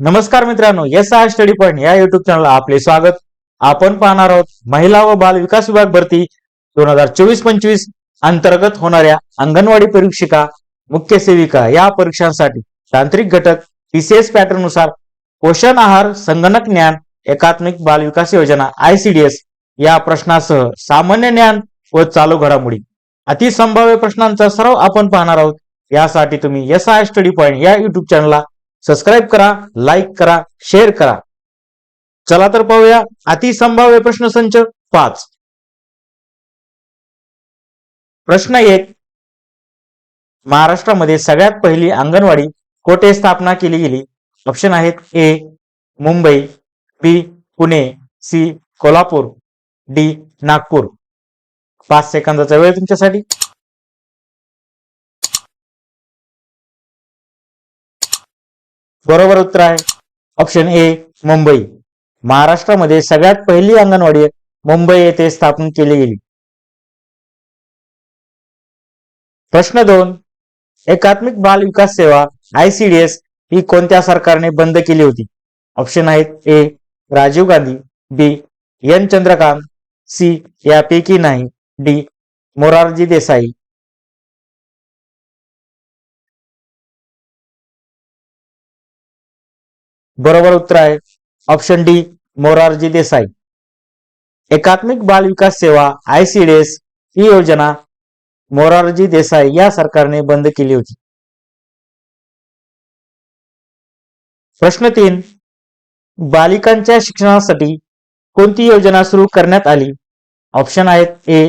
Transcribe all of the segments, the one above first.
नमस्कार मित्रांनो S I study point या युट्यूब चॅनलला आपले स्वागत. आपण पाहणार आहोत महिला व बाल विकास विभाग भरती दोन हजार चोवीस पंचवीस अंतर्गत होणाऱ्या अंगणवाडी परीक्षिका मुख्य सेविका या परीक्षांसाठी तांत्रिक घटक टीसीएस पॅटर्ननुसार पोषण आहार संगणक ज्ञान एकात्मिक बाल विकास योजना आयसीडीएस या प्रश्नासह सामान्य ज्ञान व चालू घडामोडी. अतिसंभाव्य प्रश्नांचा सराव आपण पाहणार आहोत. यासाठी तुम्ही एस आय स्टडी पॉईंट या युट्यूब चॅनलला सबस्क्राईब करा लाईक करा शेअर करा. चला तर पाहूया अतिसंभाव्य प्रश्न संच पाच. प्रश्न एक. महाराष्ट्रामध्ये सगळ्यात पहिली अंगणवाडी कोठे स्थापना केली गेली? ऑप्शन आहेत A Mumbai B Pune C Kolhapur D Nagpur. पाच सेकंदाचा वेळ तुमच्यासाठी. बरोबर उत्तर आहे. Option A Mumbai. महाराष्ट्रामध्ये सगळ्यात पहिली अंगणवाडी मुंबई येथे स्थापन केली गेली. प्रश्न दोन एकात्मिक बाल विकास सेवा आयसीडीएस ही कोणत्या सरकारने बंद केली होती? ऑप्शन आहेत A Rajiv Gandhi B N Chandrakant C यापैकी नाही डी मोरारजी देसाई. बरोबर उत्तर आहे. Option D Morarji Desai. एकात्मिक बाल विकास सेवा आयसीडीएस ही योजना मोरारजी देसाई या सरकारने बंद केली होती. प्रश्न तीन बालिकांच्या शिक्षणासाठी कोणती योजना सुरू करण्यात आली? ऑप्शन आहेत ए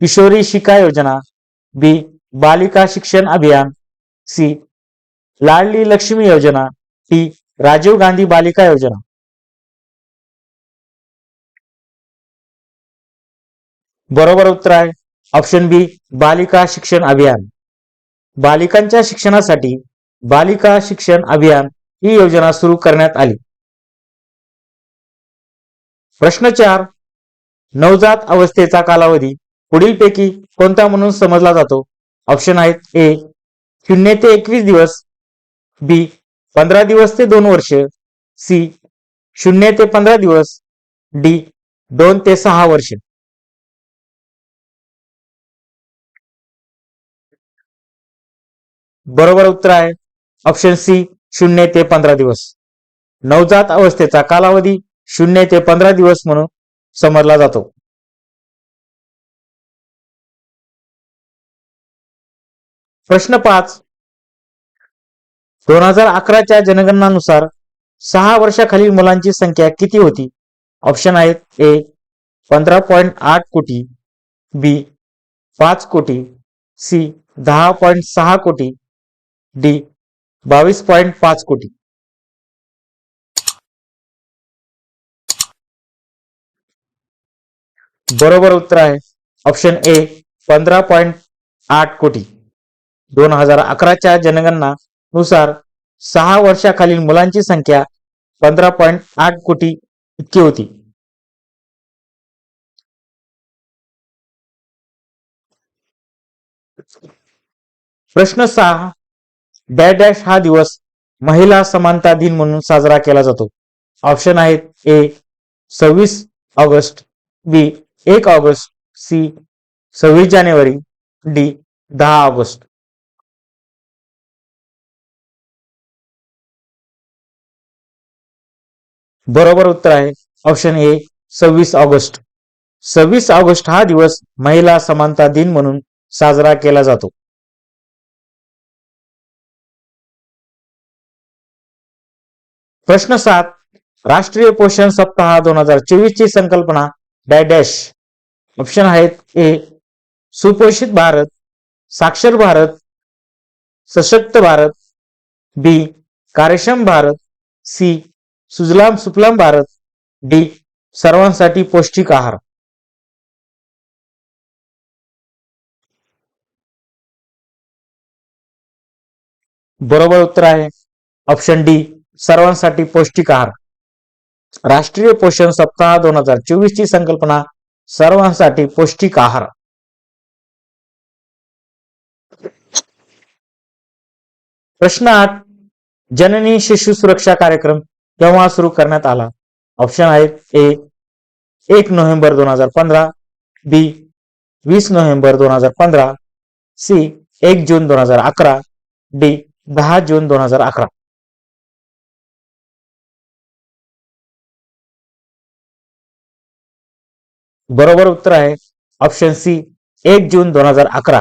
किशोरी शिका योजना बी बालिका शिक्षण अभियान सी लाडली लक्ष्मी योजना टी राजीव गांधी बालिका योजना. बरोबर उत्तर आहे. ऑप्शन बी बालिका शिक्षण अभियान. बालिकांच्या शिक्षणासाठी बालिका शिक्षण अभियान ही योजना सुरू करण्यात आली. प्रश्न चार नवजात अवस्थेचा कालावधी पुढीलपैकी कोणता म्हणून समजला जातो? ऑप्शन आहेत ए शून्य ते एकवीस दिवस. बी पंधरा दिवस ते दोन वर्ष सी शून्य ते पंधरा दिवस डी दोन ते सहा वर्ष. बरोबर उत्तर आहे. ऑप्शन सी शून्य ते पंधरा दिवस. नवजात अवस्थेचा कालावधी शून्य ते पंधरा दिवस म्हणून समजला जातो. प्रश्न पाच दोन हजार अकराच्या जनगणनानुसार सहा वर्षाखालील मुलांची संख्या किती होती? ऑप्शन आहेत ए पंधरा पॉईंट आठ कोटी बी पाच कोटी सी दहा पॉईंट सहा कोटी डी बावीस पॉईंट पाच कोटी. बरोबर उत्तर आहे. ऑप्शन ए पंधरा पॉईंट आठ कोटी. दोन हजार अकराच्या जनगणना नुसार सहा वर्षाखालील मुलांची संख्या पंधरा पॉईंट आठ कोटी इतकी होती. प्रश्न सहा डॅश डॅश हा दिवस महिला समानता दिन म्हणून साजरा केला जातो. ऑप्शन आहेत ए सव्वीस ऑगस्ट बी एक ऑगस्ट सी सव्वीस जानेवारी डी दहा ऑगस्ट. बरोबर उत्तर आहे. ऑप्शन ए सव्वीस ऑगस्ट. सव्वीस ऑगस्ट हा दिवस महिला समानता दिन म्हणून साजरा केला जातो. प्रश्न सात राष्ट्रीय पोषण सप्ताह दोन हजार चोवीस ची संकल्पना डॅश डॅश. ऑप्शन आहेत ए सुपोषित भारत साक्षर भारत सशक्त भारत बी कार्यक्षम भारत सी सुजलाम सुफलाम भारत डी. सर्वांसाठी पौष्टिक आहार. बरोबर उत्तर आहे. ऑप्शन डी सर्वांसाठी पौष्टिक आहार. राष्ट्रीय पोषण सप्ताह दोन हजार चोवीस ची संकल्पना सर्वांसाठी पौष्टिक आहार. प्रश्न आठ जननी शिशु सुरक्षा कार्यक्रम. केव्हा सुरू करण्यात आला. ऑप्शन आहेत ए एक नोव्हेंबर दोन हज़ार पंधरा. बी वीस नोव्हेंबर दोन हज़ार पंधरा. सी एक जून दोन हज़ार अकरा. डी दहा जून दोन हज़ार अकरा. बरोबर उत्तर आहे ऑप्शन सी एक जून दोन हज़ार अकरा.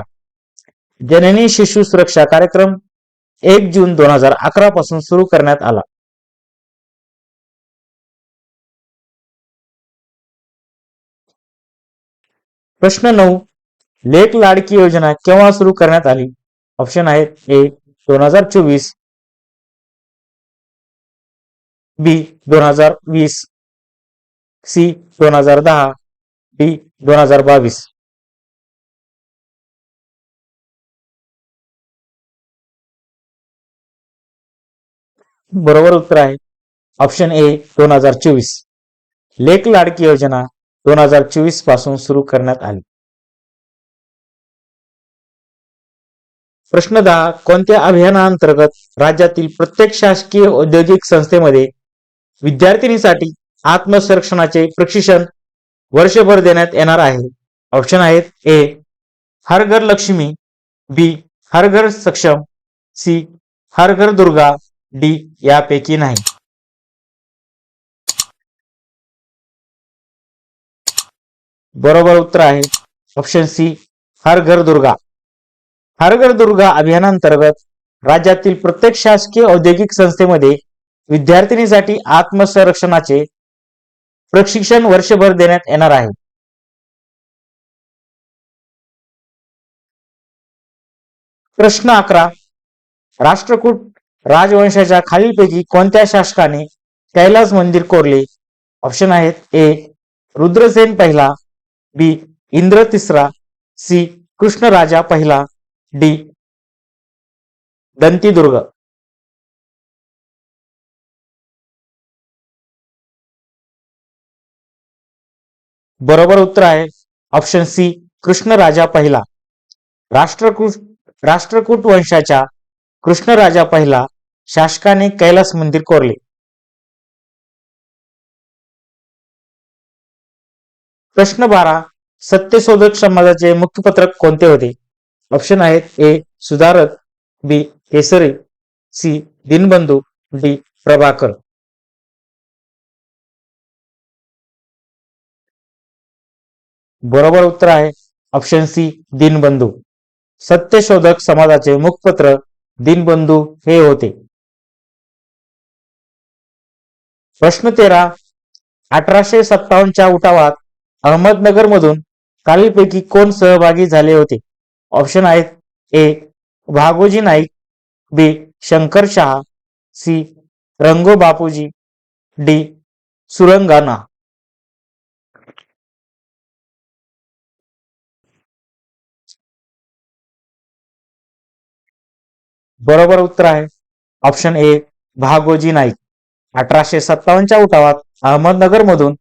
जननी शिशु सुरक्षा कार्यक्रम एक जून दोन हज़ार अकरा पासून सुरू करण्यात आला. प्रश्न नऊ. लेख लाडकी योजना केव्हा सुरू आली? ऑप्शन आहेत ए दोन हज़ार चोवीस. बी दोन हज़ार वीस. सी दोन हज़ार दहा. डी दोन हज़ार बावीस. बरोबर उत्तर आहे. ऑप्शन ए दोन हज़ार चोवीस. लेख लाडकी योजना दोन हजार चोवीसपासून सुरू करण्यात आली. प्रश्न दहा कोणत्या अभियानाअंतर्गत राज्यातील प्रत्येक शासकीय औद्योगिक संस्थेमध्ये विद्यार्थिनीसाठी आत्मसंरक्षणाचे प्रशिक्षण वर्षभर देण्यात येणार आहे? ऑप्शन आहेत ए हर घर लक्ष्मी बी हर घर सक्षम सी हर घर दुर्गा डी यापैकी नाही. बरोबर उत्तर आहे. ऑप्शन सी हर घर दुर्गा. हर घर दुर्गा अभियानांतर्गत राज्यातील प्रत्येक शासकीय औद्योगिक संस्थेमध्ये विद्यार्थिनीसाठी आत्मसंरक्षणाचे प्रशिक्षण वर्षभर देण्यात येणार आहे. प्रश्न अकरा राष्ट्रकूट राजवंशाच्या खालीलपैकी कोणत्या शासकाने कैलास मंदिर कोरले? ऑप्शन आहेत ए रुद्रसेन पहिला बी. इंद्र तिसरा सी. कृष्णराजा पहिला डी. दंतीदुर्ग. बरोबर उत्तर आहे ऑप्शन सी कृष्णराजा पहिला. राष्ट्रकूट राष्ट्रकूट वंशाच्या कृष्णराजा पहिला शासकाने कैलास मंदिर कोरले. प्रश्न बारा सत्यशोधक समाजाचे मुखपत्रक कोणते होते? ऑप्शन आहेत A Sudharak B Kesari C Dinbandhu D Prabhakar. बरोबर उत्तर आहे ऑप्शन सी दिनबंधू. सत्यशोधक समाजाचे मुखपत्र दिनबंधू हे होते. प्रश्न तेरा अठराशे सत्तावन्नच्या उठावात अहमदनगर मधून खालीलपैकी कोण सहभागी झाले होते? ऑप्शन आहेत A Bhagoji Naik B Shankar Shah C Rango Bapuji D Surangana बरोबर उत्तर आहे. Option A Bhagoji Naik. अठराशे सत्तावन्नच्या उठावात अहमदनगर मधून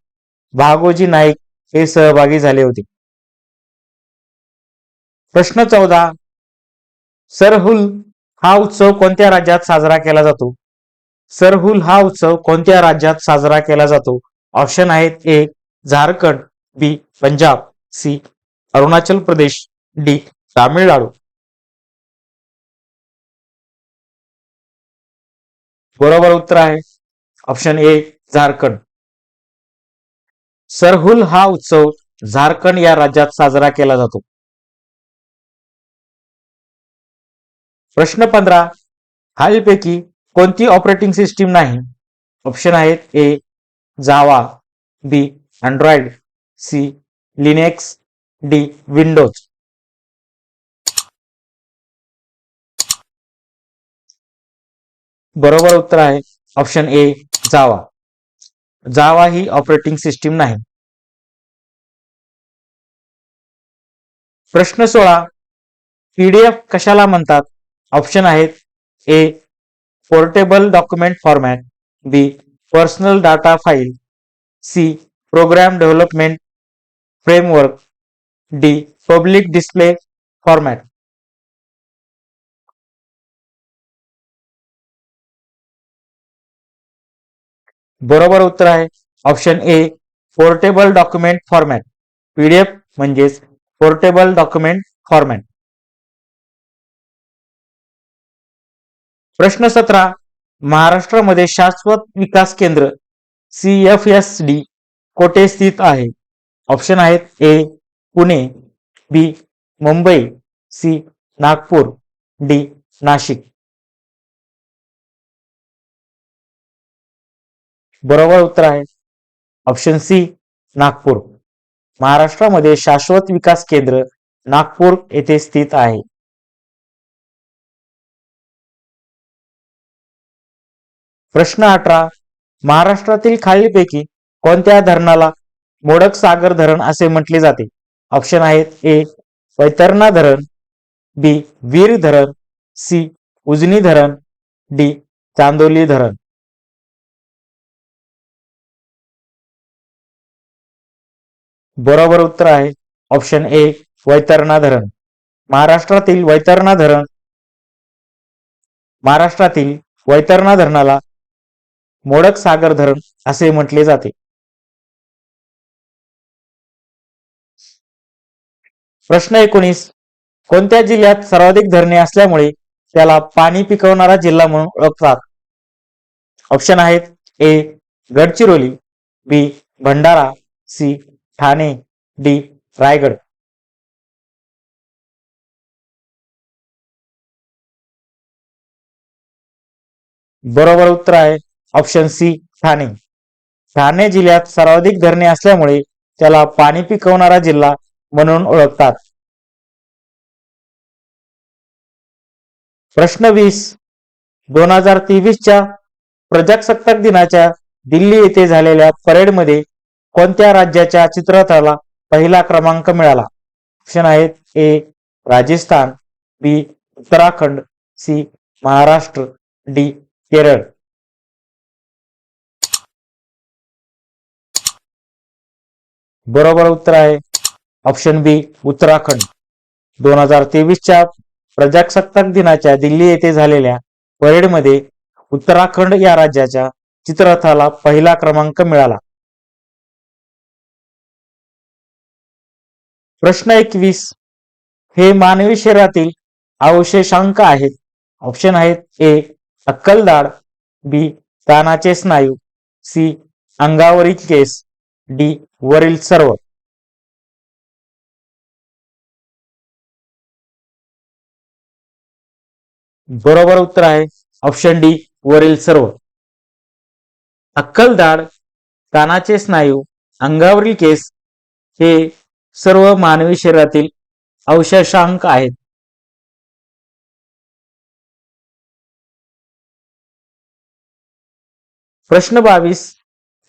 भागोजी नाईक हे सहभागी झाले होते. प्रश्न चौदा. सरहुल हा उत्सव कोणत्या राज्यात साजरा केला जातो? सरहुल हा उत्सव कोणत्या राज्यात साजरा केला जातो? ऑप्शन आहेत A Jharkhand B Punjab C Arunachal Pradesh D Tamil Nadu. बरोबर उत्तर आहे. ऑप्शन ए झारखंड. सरहुल हा उत्सव झारखंड या राज्यात साजरा केला जातो. प्रश्न पंधरा खालीलपैकी कोणती ऑपरेटिंग सिस्टीम नाही? ऑप्शन आहेत A Java B Android C Linux D Windows बरोबर उत्तर आहे ऑप्शन ए जावा जावा ही ऑपरेटिंग सिस्टीम नाही. प्रश्न सोळा. पीडीएफ कशाला म्हणतात? ऑप्शन आहेत A portable document format B personal data file C program development framework D public display format बरोबर उत्तर आहे. Option A portable document format PDF म्हणजेच पोर्टेबल डॉक्युमेंट फॉर्मॅट प्रश्न सतरा महाराष्ट्रामध्ये शाश्वत विकास केंद्र सी एफ एस डी कोठे स्थित आहे? ऑप्शन आहेत A Pune B Mumbai C Nagpur D Nashik. बरोबर उत्तर आहे. Option C Nagpur. महाराष्ट्रामध्ये शाश्वत विकास केंद्र नागपूर येथे स्थित आहे. प्रश्न अठरा महाराष्ट्रातील खालीलपैकी कोणत्या धरणाला मोडक सागर धरण असे म्हटले जाते? ऑप्शन आहेत ए वैतरणा धरण बी वीर धरण सी उजनी धरण डी चांदोली धरण. बरोबर उत्तर आहे. ऑप्शन ए वैतरणा धरण. महाराष्ट्रातील वैतरणा धरण महाराष्ट्रातील वैतरणा धरणाला मोडक सागर धरण असे म्हटले जाते. प्रश्न एकोणीस कोणत्या जिल्ह्यात सर्वाधिक धरणे असल्यामुळे त्याला पाणी पिकवणारा जिल्हा म्हणून ओळखतात? ऑप्शन आहेत A Gadchiroli B Bhandara C Thane D Raigad. बरोबर उत्तर आहे ऑप्शन सी ठाणे. ठाणे जिल्ह्यात सर्वाधिक धरणे असल्यामुळे त्याला पाणी पिकवणारा जिल्हा म्हणून ओळखतात. प्रश्न वीस. दोन हजार तेवीसच्या प्रजासत्ताक दिनाच्या दिल्ली येथे झालेल्या परेडमध्ये कोणत्या राज्याच्या चित्ररथाला पहिला क्रमांक मिळाला? ऑप्शन आहेत A Rajasthan B Uttarakhand C Maharashtra D Kerala. बरोबर उत्तर आहे. Option B Uttarakhand. दोन हजार तेवीसच्या प्रजासत्ताक दिनाच्या दिल्ली येथे झालेल्या परेडमध्ये उत्तराखंड या राज्याच्या चित्ररथाला पहिला क्रमांक मिळाला. प्रश्न एकवीस. हे मानवी शरीरातील अवशेषांक आहेत. ऑप्शन आहेत ए अक्कलदाड बी कानाचे स्नायू सी अंगावरील केस डी वरील सर्व. बरोबर उत्तर आहे ऑप्शन डी वरील सर्व. अक्कलदाड कानाचे स्नायू अंगावरील केस हे सर्व मानवी शरीरातील अवशेषांक आहेत. प्रश्न बावीस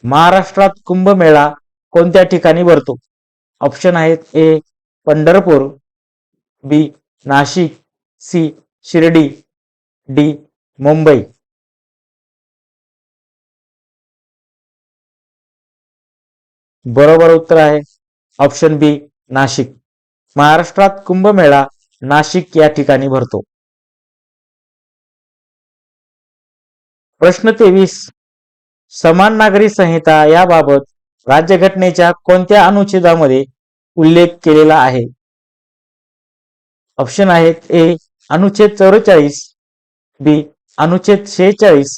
महाराष्ट्रात कुंभमेळा कोणत्या ठिकाणी भरतो? ऑप्शन आहेत A Pandharpur B Nashik C Shirdi D Mumbai. बरोबर उत्तर आहे. Option B Nashik. महाराष्ट्रात कुंभमेळा नाशिक या ठिकाणी भरतो. प्रश्न तेवीस. समान नागरी संहिता याबाबत राज्यघटनेच्या कोणत्या अनुच्छेदामध्ये उल्लेख केलेला आहे? ऑप्शन आहेत ए अनुच्छेद चौवेचाळीस बी अनुच्छेद शेहेचाळीस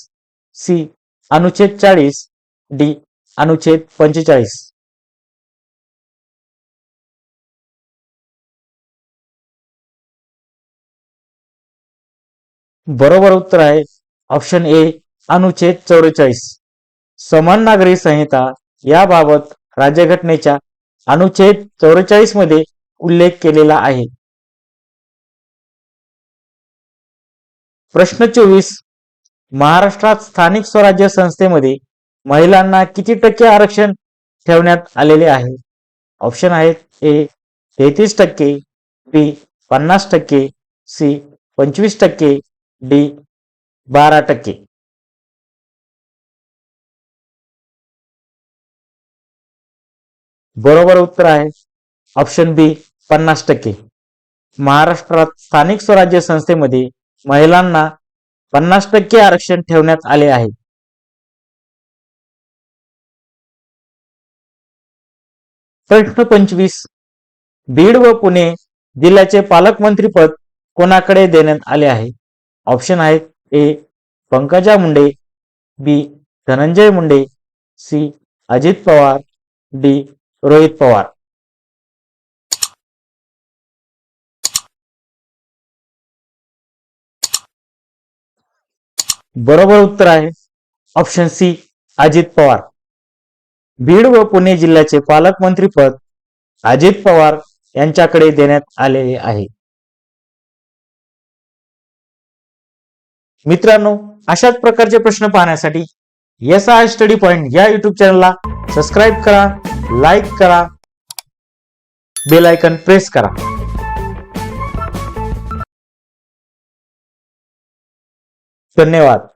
सी अनुच्छेद चाळीस डी अनुच्छेद पंचेचाळीस. बरोबर उत्तर आहे. ऑप्शन ए अनुच्छेद चौवेचाळीस. समान नागरी संहिता याबाबत राज्यघटनेच्या अनुच्छेद चौवेचाळीसमध्ये उल्लेख केलेला आहे. प्रश्न चोवीस महाराष्ट्रात स्थानिक स्वराज्य संस्थेमध्ये महिलांना किती टक्के आरक्षण ठेवण्यात आलेले आहे? ऑप्शन आहेत ए तेहतीस टक्के बी पन्नास टक्के सी पंचवीस टक्के डी बारा टक्के. बरोबर उत्तर आहे. ऑप्शन बी पन्नास टक्के. महाराष्ट्रात स्थानिक स्वराज्य संस्थेमध्ये महिलांना पन्नास टक्के आरक्षण ठेवण्यात आले आहे. प्रश्न पंचवीस. बीड व पुणे जिल्ह्याचे पालकमंत्रीपद कोणाकडे देण्यात आले आहे? ऑप्शन आहेत A Pankaja Munde B Dhananjay Munde C Ajit Pawar D Rohit Pawar. बरोबर उत्तर आहे ऑप्शन सी अजित पवार. बीड व पुणे जिल्ह्याचे पालकमंत्रीपद अजित पवार यांच्याकडे देण्यात आलेले आहे. मित्रांनो अशाच प्रकारचे प्रश्न पाहण्यासाठी एस आय स्टडी पॉइंट या युट्यूब चॅनलला सबस्क्राईब करा लाईक करा बेल आयकन प्रेस करा. धन्यवाद.